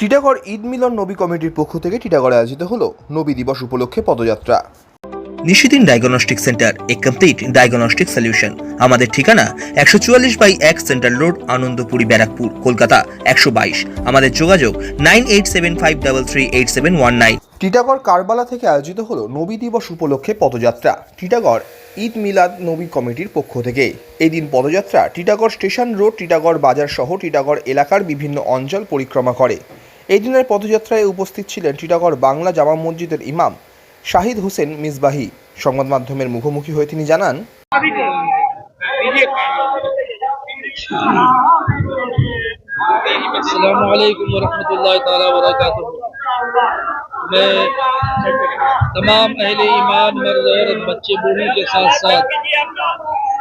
টিটাগড় ঈদ মিলন নবী কমিটির পক্ষ থেকে টিটাগড়ে আয়োজিত হল নবী দিবস উপলক্ষে পদযাত্রা। নিশিদিন ডায়াগনস্টিক সেন্টার এ কমপ্লিট ডায়াগনস্টিক সলিউশন আমাদের ঠিকানা একশো চুয়াল্লিশ বাই এক সেন্ট্রাল রোড আনন্দপুরি ব্যারাকপুর কলকাতা একশো বাইশ। আমাদের যোগাযোগ nine eight seven five double three eight seven one nine. Titagarh Karbala থেকে আয়োজিত হলো নবী দিবস উপলক্ষে পদযাত্রা। টিটাগড় ঈদ মিলাদ নবী কমিটির পক্ষ থেকে। এই দিন পদযাত্রা টিটাগড় স্টেশন রোড টিটাগড় বাজার সহ টিটাগড় এলাকার বিভিন্ন অঞ্চল পরিক্রমা করে। এই দিনের পদযাত্রায় উপস্থিত ছিলেন টিটাগড় বাংলা জামা মসজিদের ইমাম শাহিদ হোসেন মিসবাহি সংবাদ মাধ্যমের মুখোমুখি হয়ে তিনি জানান अलैक्म वरहमतुल्लाहि ताला वबरकातुहू मैं तमाम अहले ईमान मर्द औरत बच्चे बूढ़ों के साथ साथ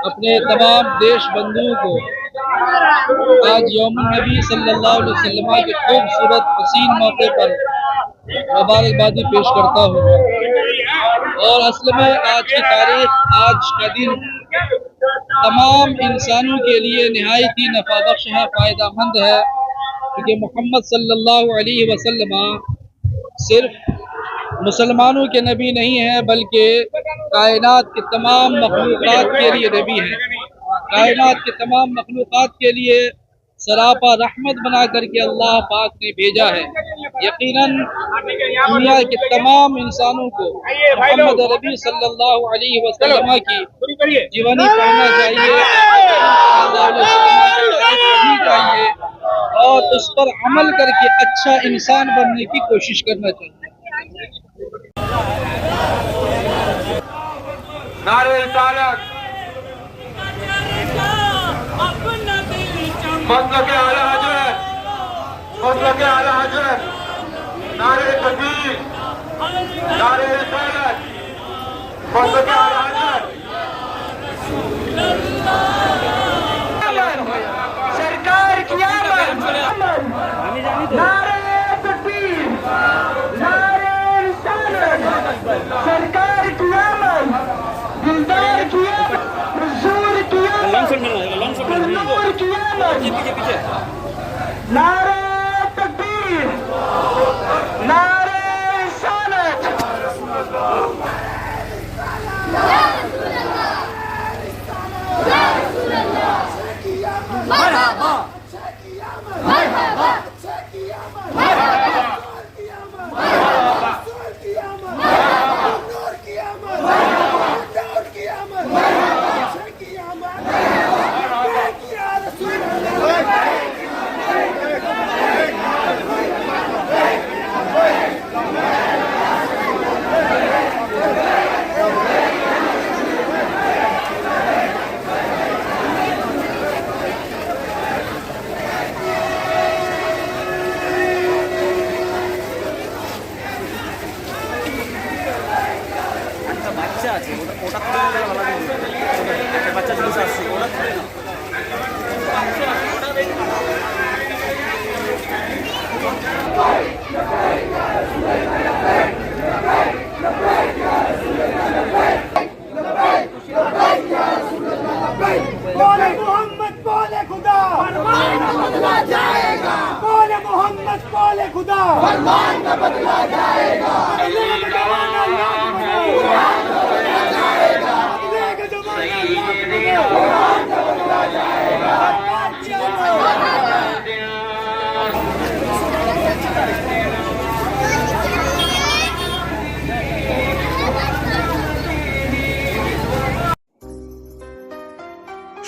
अपने तमाम देश बंधुओं को آج یوم النبی صلی اللہ علیہ وسلم کے خوبصورت حسین موقع پر مبارکبادی پیش کرتا ہوں۔ اور اصل میں آج کی تاریخ، آج کا دن تمام انسانوں کے لیے نہایت ہی نفع بخش ہے، فائدہ مند ہے۔ کیونکہ محمد صلی اللہ علیہ وسلم صرف مسلمانوں کے نبی نہیں ہیں، بلکہ کائنات کے تمام مخلوقات کے لیے نبی ہیں۔ کائنات کے تمام مخلوقات کے لیے سراپا رحمت بنا کر کے اللہ پاک نے بھیجا ہے۔ یقیناً دنیا کے تمام انسانوں کو محمد ربی صلی اللہ علیہ وسلم کی جیونی پڑھنا چاہیے۔ اور اس پر عمل کر کے اچھا انسان بننے کی کوشش کرنا چاہیے۔ مسلک اعلی حضرت مسلک اعلی حضرت نعرے تکبیر نعرے رسالت مسلک اعلی நான் বাচ্চা আছে ওটা ওটা করে নিলে ভালো লাগবে একটা বাচ্চা জিনিস আসছে ওটা করে নাও। बोले मोहम्मद बोले खुदा फरमान का बदला जाएगा बोले मोहम्मद बोले खुदा फरमान का बदला जाएगा